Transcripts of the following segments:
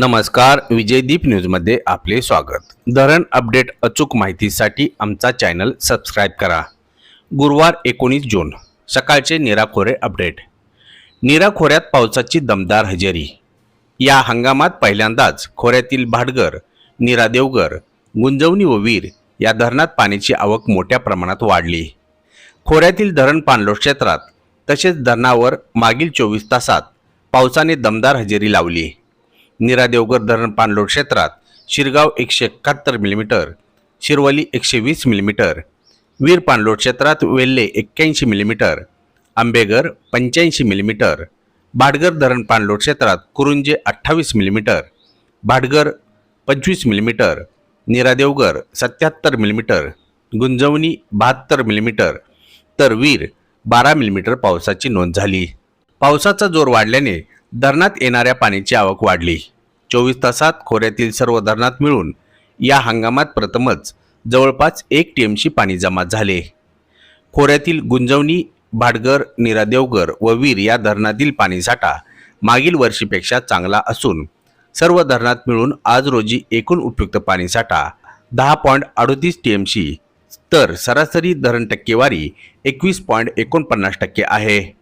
नमस्कार विजयदीप न्यूजमध्ये आपले स्वागत. धरण अपडेट अचूक माहितीसाठी आमचा चॅनल सबस्क्राईब करा. गुरुवार एकोणीस जून सकाळचे निराखोरे अपडेट. निरा खोऱ्यात पावसाची दमदार हजेरी. या हंगामात पहिल्यांदाच खोऱ्यातील भाडगर नीरा देवगर गुंजवणी व वीर या धरणात पाण्याची आवक मोठ्या प्रमाणात वाढली. खोऱ्यातील धरण पाणलोट क्षेत्रात तसेच धरणावर मागील चोवीस तासात पावसाने दमदार हजेरी लावली. नीरा देवगर धरण पाणलोट क्षेत्रात शिरगाव एकशे एकाहत्तर मिलीमीटर शिरवली एकशे वीस मिलीमीटर वीर पाणलोट क्षेत्रात वेल्हे एक्क्याऐंशी मिलीमीटर आंबेगर पंच्याऐंशी मिलीमीटर भाडगर धरण पाणलोट क्षेत्रात कुरुंजे अठ्ठावीस मिलीमीटर भाडगर पंचवीस मिलीमीटर निरादेवगर सत्याहत्तर मिलीमीटर गुंजवणी बहात्तर मिलीमीटर तर वीर बारा मिलीमीटर पावसाची नोंद झाली. पावसाचा जोर वाढल्याने धरणात येणाऱ्या पाण्याची आवक वाढली. चोवीस तासात खोऱ्यातील सर्व धरणात मिळून या हंगामात प्रथमच जवळपास एक टीएमसी पाणी जमा झाले. खोऱ्यातील गुंजवणी भाडगर निरादेवगर व वीर या धरणातील पाणीसाठा मागील वर्षीपेक्षा चांगला असून सर्व धरणात मिळून आज रोजी एकूण उपयुक्त पाणीसाठा दहा पॉईंट अडतीस टी एमशी तर सरासरी धरण टक्केवारी एकवीस पॉईंट एकोणपन्नास टक्के आहे.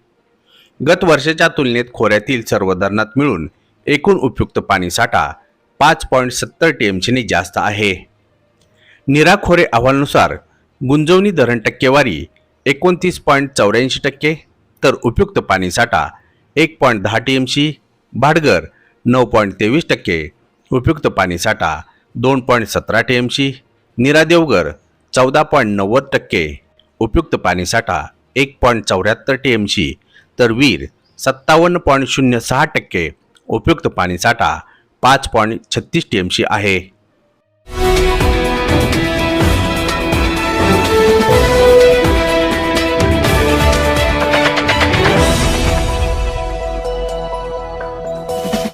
गत वर्षाच्या तुलनेत खोऱ्यातील सर्व धरणात मिळून एकूण उपयुक्त पाणीसाठा पाच पॉईंट सत्तर टी एम जास्त आहे. निराखोरे अहवालानुसार गुंजवणी धरण टक्केवारी एकोणतीस पॉईंट चौऱ्याऐंशी टक्के तर उपयुक्त पाणीसाठा एक पॉईंट दहा टी एम सी नऊ पॉईंट तेवीस टक्के उपयुक्त पाणीसाठा दोन पॉईंट सतरा टी एम सी नीरा चौदा पॉईंट नव्वद टक्के उपयुक्त पाणीसाठा एक पॉईंट चौऱ्याहत्तर टी एम सी तर वीर सत्तावन्न पॉईंट शून्य सहा टक्के उपयुक्त पाणीसाठा पाच पॉईंट छत्तीस टी एम सी आहे.